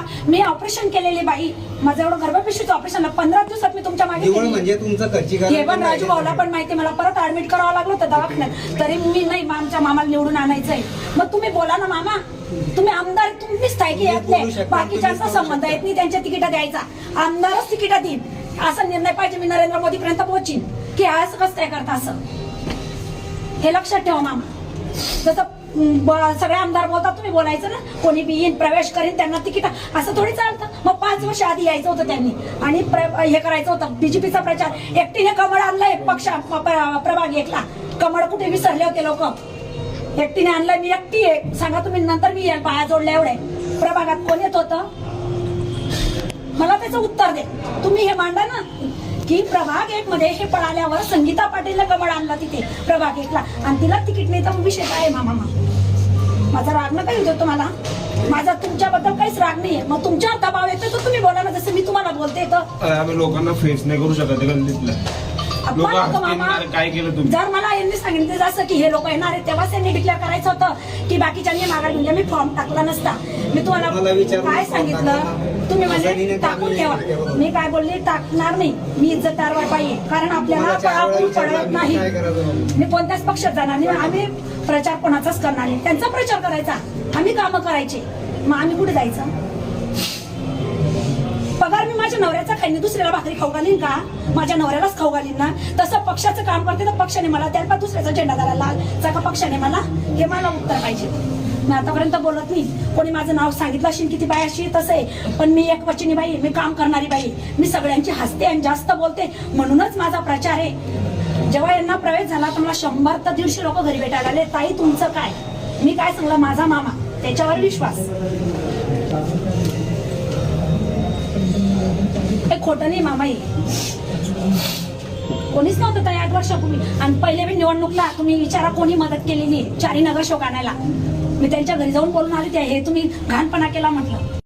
का मी ऑपरेशन केलेली बाई. माझं एवढं गर्भपिशवीचं ऑपरेशन पंधरा दिवसात मी तुमच्या मागे. म्हणजे तुमचं हे पण राजू भाऊला पण माहिती मला परत ऍडमिट करावं लागलं होतं. दवाखान्यात. तरी मी नाही मग आमच्या मामाला निवडून आणायचंय. मग तुम्ही बोला ना मामा. तुम्ही आमदार तुम्हीच स्थायिकी तुम्ही यातले. बोलू शकता, बाकीच्यांचा तुम्हीच बोलू संबंध शकता. येत नाही त्यांच्या तिकीट द्यायचा. आमदारच तिकीट देईन असा निर्णय पाहिजे मी नरेंद्र मोदी पर्यंत पोहोचीन. की आज कसं काय करता असं? हे लक्षात ठेवा मामा. जसं सगळे आमदार बोलतात तुम्ही बोलायचं ना. कोणी बी येईन प्रवेश करीन त्यांना तिकीट असं थोडी चालतं. मग पाच वर्ष आधी यायचं होतं त्यांनी. आणि प्र- हे करायचं होतं. बीजेपीचा प्रचार. एकटीने कमळ आणलाय पक्ष प्रभाग एकला. कमळ कुठे विसरले होते लोक? एकटीने आणलंय मी एकटी आहे. सांगा तुम्ही नंतर मी येईल पाया जोडल्या एवढे प्रभागात कोण येत होतं? मला त्याचं उत्तर दे. तुम्ही हे मांडा ना. की प्रभाग एक मध्ये हे पळाल्यावर संगीता पाटीलला कमळ आणला तिथे प्रभाग एकला. आणि तिला तिकीट नाही तर मग विषय काय आहे मामा माझा राग ना काही देतो मला माझा तुमच्याबद्दल काहीच राग नाहीये. मग तुमच्यावर दबाव येतो तर तुम्ही बोला ना जसं मी तुम्हाला बोलते तर. आम्ही लोकांना फेस नाही करू शकत गल्लीतल्या लोक अपमान होतो हसतील मामा. अरे काय केलं तुम्ही? जर मला यांनी सांगितलं जसं की हे लोक येणार आहेत तेव्हाच त्यांनी डिक्लेअर करायचं होतं की बाकीच्यांनी माघार घेऊन घ्या. मी फॉर्म टाकला नसता. मी मला तुम्हाला विचारून काय form सांगितलं? टाकला. तुम्ही म्हणजे टाकून. ठेवा. मी काय बोलले? टाकणार नाही. मी इज्जतदार बाई आहे कारण आपल्याला मला चार वेळा पळापळ विचारलं, पडत मी नाही. काय करायचं? मी कोणत्याच पक्षात जाणार नाही. आम्ही प्रचार कोणाचाच करणार नाही. त्यांचा प्रचार करायचा. आम्ही कामं करायचे. मग आम्ही कुठे जायचं? पगार मी माझ्या नवऱ्याचा खाईन दुसऱ्याला भाकरी खाऊ घालीन का? माझ्या नवऱ्यालाच खाऊ घालीन ना? तसं पक्षाचं काम करते तर पक्षाने मला त्याला दुसऱ्याचा झेंडा झाला लाल. का पक्षाने मला हे मला उत्तर पाहिजे. मी आतापर्यंत बोलत नाही. कोणी माझं नाव सांगितलं असेल किती बाई अशी तसं आहे. पण मी एक वचनी बाई मी काम करणारी बाई मी सगळ्यांची हसते आणि जास्त बोलते. म्हणूनच माझा प्रचार आहे. जेव्हा यांना प्रवेश झाला तर मला शंभर तर दीडशे लोक घरी भेटायला आले. ताई तुमचं काय? मी काय सांगलं माझा मामा. त्याच्यावर विश्वास. खोटं नाही मामाई. कोणीच नव्हतं ताई आठ वर्षापूर्वी. आणि पहिले मी निवडणूकला तुम्ही विचारा कोणी मदत केलेली चारी नगर शोक आणायला. मी त्यांच्या घरी जाऊन बोलून आले ते हे तुम्ही घाणपणा केला म्हटलं.